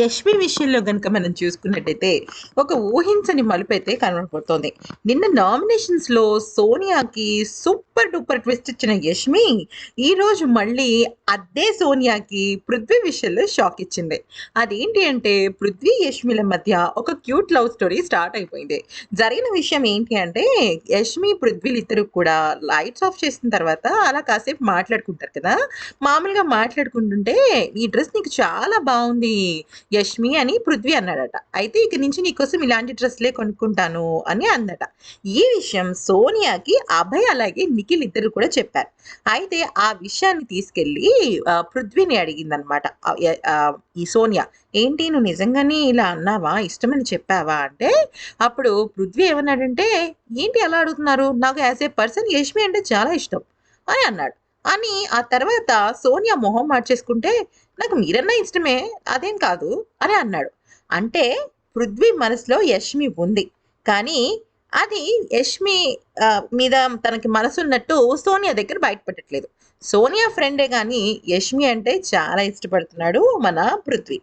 యష్మి విషయంలో కనుక మనం చూసుకున్నట్టయితే ఒక ఊహించని మలుపు అయితే కనబడిపోతుంది నిన్న నామినేషన్స్లో సోనియాకి సూపర్ డూపర్ ట్విస్ట్ ఇచ్చిన యష్మి ఈరోజు మళ్ళీ అదే సోనియాకి పృథ్వీ విషయంలో షాక్ ఇచ్చింది. అదేంటి అంటే పృథ్వీ యష్మిల మధ్య ఒక క్యూట్ లవ్ స్టోరీ స్టార్ట్ అయిపోయింది. జరిగిన విషయం ఏంటి అంటే యష్మి పృథ్వీలు ఇద్దరు కూడా లైట్స్ ఆఫ్ చేసిన తర్వాత అలా కాసేపు మాట్లాడుకుంటారు కదా. మామూలుగా మాట్లాడుకుంటుంటే ఈ డ్రెస్ నీకు చాలా బాగుంది. యష్మి అని పృథ్వీ అన్నాడట. అయితే ఇక నుంచి నీకోసం ఇలాంటి డ్రెస్లే కొనుక్కుంటాను అని అందట. ఈ విషయం సోనియాకి అభయ్ అలాగే నిఖిల్ ఇద్దరు కూడా చెప్పారు. అయితే ఆ విషయాన్ని తీసుకెళ్ళి పృథ్వీని అడిగిందనమాట. ఈ సోనియా ఏంటి నువ్వు నిజంగానే ఇలా అన్నావా? ఇష్టమని చెప్పావా? అంటే అప్పుడు పృథ్వీ ఏమన్నాడంటే ఏంటి అలా అడుగుతున్నారు? నాకు యాజ్ ఏ పర్సన్ యష్మి అంటే చాలా ఇష్టం అని అన్నాడు. అని ఆ తర్వాత సోనియా మొహం మార్చేసుకుంటే నాకు మీరన్నా ఇష్టమే అదేం కాదు అని అన్నాడు. అంటే పృథ్వీ మనసులో యష్మి ఉంది. కానీ అది యష్మి మీద తనకి మనసు ఉన్నట్టు సోనియా దగ్గర బయటపెట్టట్లేదు సోనియా ఫ్రెండే కానీ యష్మి అంటే చాలా ఇష్టపడుతున్నాడు మన పృథ్వీ.